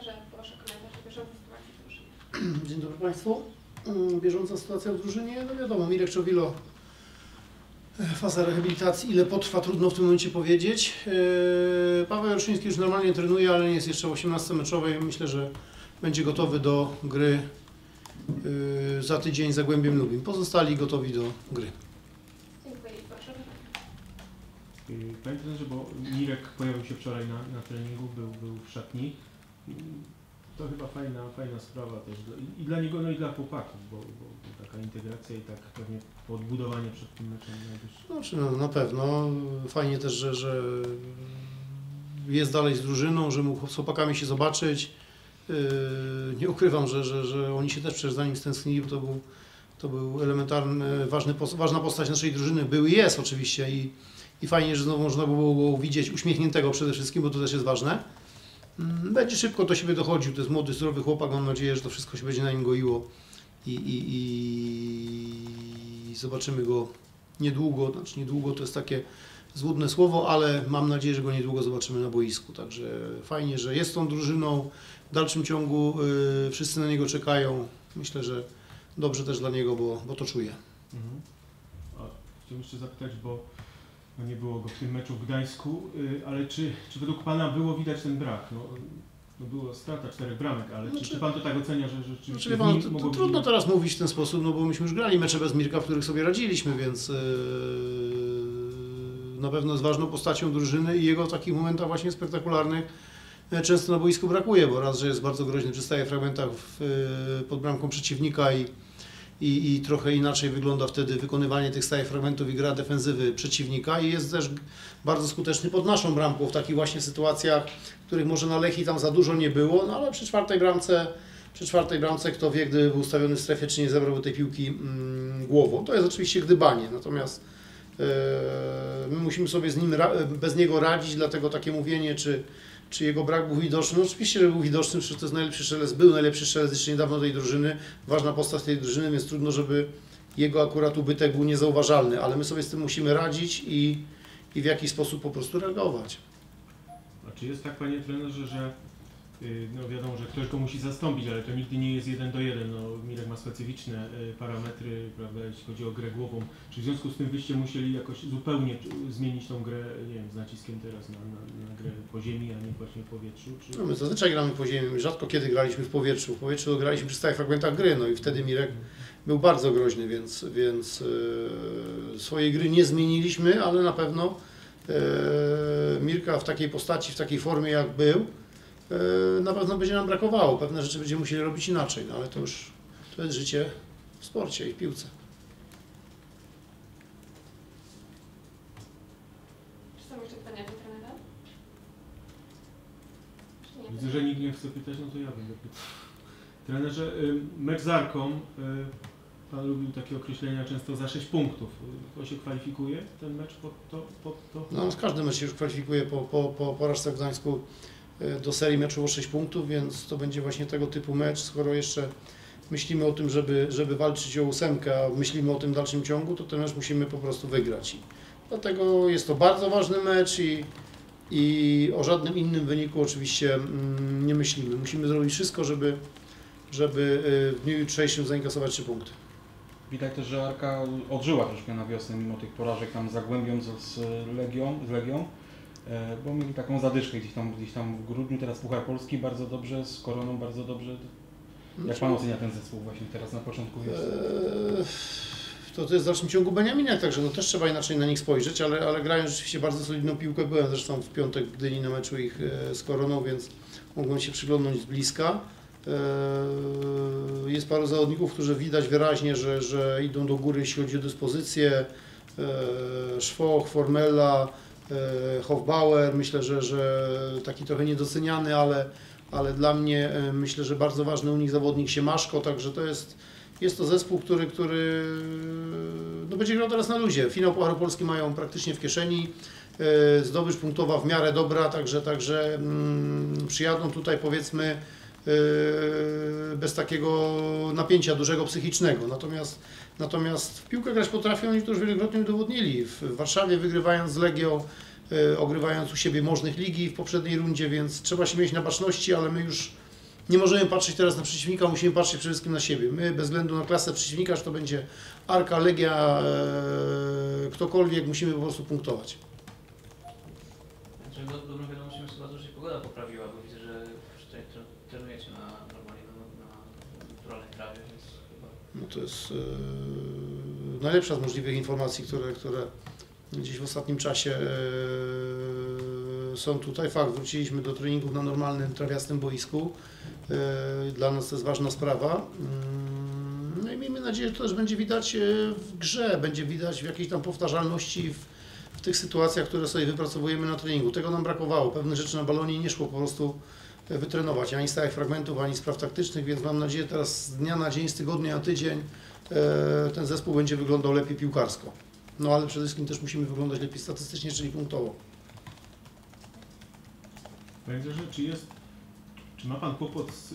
trenerze, proszę komentarz bieżącej sytuacji w drużynie. Dzień dobry Państwu. Mm, Bieżąca sytuacja w drużynie, no wiadomo, Mirek Czowilo, e, faza rehabilitacji, ile potrwa, trudno w tym momencie powiedzieć. E, Paweł Jaroszyński już normalnie trenuje, ale nie jest jeszcze w 18 meczowej. Myślę, że będzie gotowy do gry e, za tydzień z Zagłębiem Lubin. Pozostali gotowi do gry. Dziękuję i proszę. Panie trenerze, bo Mirek pojawił się wczoraj na, na treningu, był, był w szatni. To chyba fajna, fajna sprawa też dla- i dla niego, no i dla chłopaków, bo, bo, bo taka integracja i tak pewnie podbudowanie przed tym meczem najwyższym. Znaczy, no, na pewno. Fajnie też, że, że jest dalej z drużyną, że mógł z chłopakami się zobaczyć. Yy, Nie ukrywam, że, że, że oni się też przecież za nim stęsknili, bo to był, to był elementarny, ważny, ważna postać naszej drużyny. Był i jest oczywiście i, i fajnie, że znowu można było go widzieć uśmiechniętego przede wszystkim, bo to też jest ważne. Mm, Będzie szybko do siebie dochodził, to jest młody, zdrowy chłopak, mam nadzieję, że to wszystko się będzie na nim goiło i, i, i zobaczymy go niedługo, znaczy niedługo to jest takie złudne słowo, ale mam nadzieję, że go niedługo zobaczymy na boisku. Także fajnie, że jest tą drużyną. W dalszym ciągu y, wszyscy na niego czekają. Myślę, że dobrze też dla niego, bo, bo to czuję. Mhm. A chciałbym jeszcze zapytać, bo no nie było go w tym meczu w Gdańsku, yy, ale czy, czy według Pana było widać ten brak? No, no było strata czterech bramek, ale czy, Znaczy- czy Pan to tak ocenia, że Znaczy, rzeczywiście wie z pan, to, trudno teraz mówić w ten sposób, no bo myśmy już grali mecze bez Mirka, w których sobie radziliśmy, więc yy, na pewno jest ważną postacią drużyny i jego w takich momentach właśnie spektakularnych e, często na boisku brakuje, bo raz, że jest bardzo groźny przy stałych fragmentach w, yy, pod bramką przeciwnika i, i, i trochę inaczej wygląda wtedy wykonywanie tych stałych fragmentów i gra defensywy przeciwnika. I jest też bardzo skuteczny pod naszą bramką w takich właśnie sytuacjach, których może na Lechi tam za dużo nie było, no ale przy czwartej bramce przy czwartej bramce, kto wie, gdyby był ustawiony w strefie, czy nie zebrałby tej piłki mm, głową. To jest oczywiście gdybanie, natomiast e, my musimy sobie z nim, bez niego radzić, dlatego takie mówienie, czy, czy jego brak był widoczny. No oczywiście, że był widoczny, przecież to jest najlepszy strzelec, był najlepszy strzelec jeszcze niedawno tej drużyny, ważna postać tej drużyny, więc trudno, żeby jego akurat ubytek był niezauważalny, ale my sobie z tym musimy radzić i, i w jakiś sposób po prostu reagować. A czy jest tak, panie trenerze, że no wiadomo, że ktoś go musi zastąpić, ale to nigdy nie jest jeden do jeden. No, Mirek ma specyficzne y, parametry, prawda, jeśli chodzi o grę głową. Czy w związku z tym wyście musieli jakoś zupełnie y, zmienić tą grę, nie wiem, z naciskiem teraz na, na, na grę po ziemi, a nie właśnie w powietrzu? Czy... No my zazwyczaj gramy po ziemi, rzadko kiedy graliśmy w powietrzu. W powietrzu graliśmy przy stałych fragmentach gry, no i wtedy Mirek był bardzo groźny, więc, więc e, swojej gry nie zmieniliśmy, ale na pewno e, Mirka w takiej postaci, w takiej formie jak był, na pewno będzie nam brakowało. Pewne rzeczy będziemy musieli robić inaczej, no ale to już to jest życie w sporcie i w piłce. Czy są jeszcze pytania do trenera? Czy nie? Widzę, że nikt nie chce pytać, no to ja będę pytał. Trenerze, y, mecz z Arką, y, Pan lubił takie określenia często za 6 punktów. To się kwalifikuje, ten mecz pod to? Pod to? No, każdy mecz się już kwalifikuje po, po, po porażce w Gdańsku e, do serii meczów o 6 punktów, więc to będzie właśnie tego typu mecz. Skoro jeszcze myślimy o tym, żeby, żeby walczyć o ósemkę, a myślimy o tym dalszym ciągu, to ten mecz musimy po prostu wygrać. I dlatego jest to bardzo ważny mecz i, i o żadnym innym wyniku oczywiście mm, nie myślimy. Musimy zrobić wszystko, żeby, żeby e, w dniu jutrzejszym zainkasować 3 punkty. Widać też, że Arka odżyła troszkę na wiosnę, mimo tych porażek tam Zagłębią, z, Legią, z Legią, bo mieli taką zadyszkę gdzieś tam, gdzieś tam w grudniu, teraz Puchar Polski bardzo dobrze, z Koroną bardzo dobrze. Jak Pan ocenia ten zespół właśnie teraz na początku wiosny? Eee, To, to jest w dalszym ciągu Beniaminek, także no też trzeba inaczej na nich spojrzeć, ale, ale grają rzeczywiście bardzo solidną piłkę. Byłem zresztą w piątek w Gdyni na meczu ich e, z Koroną, więc mogłem się przyglądnąć z bliska. Jest paru zawodników, którzy widać wyraźnie, że, że idą do góry, jeśli chodzi o dyspozycję. Szwoch, Formella, e, Hofbauer, myślę, że, że taki trochę niedoceniany, ale, ale dla mnie e, myślę, że bardzo ważny u nich zawodnik Siemaszko, także to jest, jest to zespół, który, który no będzie grał teraz na luzie. Finał Pucharu Polski mają praktycznie w kieszeni. E, Zdobycz punktowa w miarę dobra, także, także mm, przyjadą tutaj powiedzmy e, bez takiego napięcia dużego psychicznego. Natomiast, natomiast w piłkę grać potrafią, oni to już wielokrotnie udowodnili. W Warszawie wygrywając z Legią, e, ogrywając u siebie możnych ligi w poprzedniej rundzie, więc trzeba się mieć na baczności, ale my już nie możemy patrzeć teraz na przeciwnika, musimy patrzeć przede wszystkim na siebie. My bez względu na klasę przeciwnika, czy to będzie Arka, Legia, e, ktokolwiek, musimy po prostu punktować. Znaczy, do, dobrą wiadomością jest chyba to, że się pogoda poprawiła, bo widzę, że tutaj tre- trenujecie na normalnie na, trawie, więc chyba No to jest e, najlepsza z możliwych informacji, które, które gdzieś w ostatnim czasie e, są tutaj. Fakt, wróciliśmy do treningów na normalnym, trawiastym boisku. E, dla nas to jest ważna sprawa. Mm, No i miejmy nadzieję, że to też będzie widać w grze, będzie widać w jakiejś tam powtarzalności w, w tych sytuacjach, które sobie wypracowujemy na treningu. Tego nam brakowało. Pewne rzeczy na balonie nie szło po prostu wytrenować, ani stałych fragmentów, ani spraw taktycznych, więc mam nadzieję teraz z dnia na dzień, z tygodnia na tydzień e, ten zespół będzie wyglądał lepiej piłkarsko. No ale przede wszystkim też musimy wyglądać lepiej statystycznie, czyli punktowo. Panie czy jest, czy ma Pan kłopot z,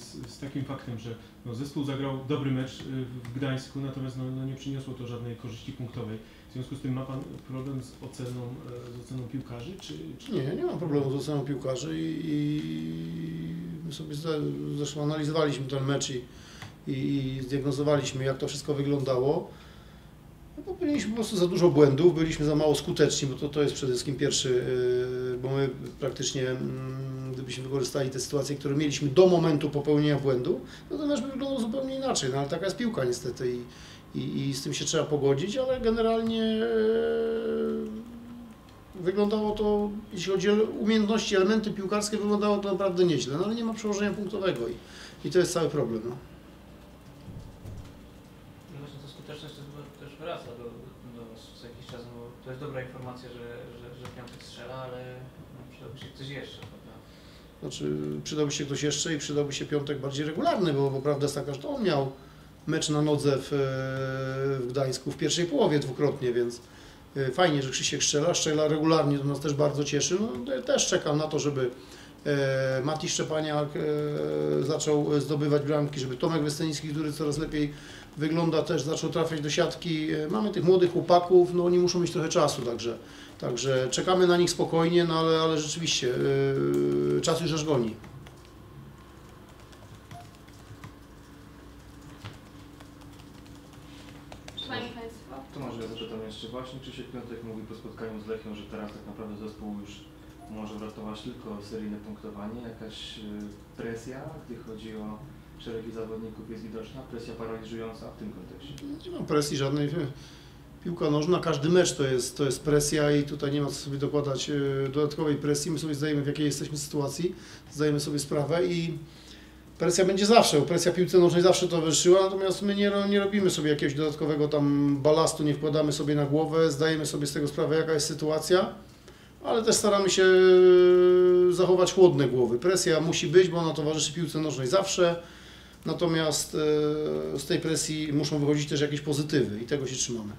z, z takim faktem, że no, zespół zagrał dobry mecz y, w Gdańsku, natomiast no, no, nie przyniosło to żadnej korzyści punktowej. W związku z tym ma Pan problem z oceną, e, z oceną piłkarzy, czy, czy Nie, nie mam problemu z oceną piłkarzy i, i my sobie zresztą analizowaliśmy ten mecz i, i zdiagnozowaliśmy, jak to wszystko wyglądało. No, popełniliśmy po prostu za dużo błędów, byliśmy za mało skuteczni, bo to, to jest przede wszystkim pierwszy, yy, bo my praktycznie, mm, gdybyśmy wykorzystali te sytuacje, które mieliśmy do momentu popełnienia błędu, no to mecz by wyglądał zupełnie inaczej, no ale taka jest piłka niestety i, i, i z tym się trzeba pogodzić, ale generalnie yy, wyglądało to, jeśli chodzi o umiejętności, elementy piłkarskie, wyglądało to naprawdę nieźle, no ale nie ma przełożenia punktowego i, i to jest cały problem. No właśnie ta skuteczność to chyba też wraca do, do nas co jakiś czas, no bo to jest dobra informacja, że, że, że piątek strzela, ale no, przydałby się ktoś jeszcze, prawda? Znaczy, przydałby się ktoś jeszcze i przydałby się piątek bardziej regularny, bo, bo prawda jest taka, że to on miał mecz na nodze w, e, w Gdańsku w pierwszej połowie dwukrotnie, więc e, fajnie, że Krzysiek strzela, strzela regularnie, to nas też bardzo cieszy. No, też czekam na to, żeby Mati Szczepaniak e, zaczął zdobywać bramki, żeby Tomek Westenicki, który coraz lepiej wygląda, też zaczął trafiać do siatki. E, Mamy tych młodych chłopaków, no oni muszą mieć trochę czasu, także, także czekamy na nich spokojnie, no ale, ale rzeczywiście e, czas już aż goni. To może ja zapytam jeszcze właśnie, czy się Piątek mówi po spotkaniu z Lechią, że teraz tak naprawdę zespół już może uratować tylko seryjne punktowanie, jakaś y, presja, gdy chodzi o szeregi zawodników jest widoczna, presja paraliżująca w tym kontekście. Nie mam presji żadnej. Piłka nożna, każdy mecz to jest, to jest presja i tutaj nie ma co sobie dokładać e, dodatkowej presji. My sobie zdajemy w jakiej jesteśmy sytuacji, zdajemy sobie sprawę i presja będzie zawsze, presja piłce nożnej zawsze towarzyszyła, natomiast my nie, nie robimy sobie jakiegoś dodatkowego tam balastu, nie wkładamy sobie na głowę, zdajemy sobie z tego sprawę jaka jest sytuacja, ale też staramy się e, zachować chłodne głowy. Presja musi być, bo ona towarzyszy piłce nożnej zawsze. Natomiast e, z tej presji muszą wychodzić też jakieś pozytywy i tego się trzymamy.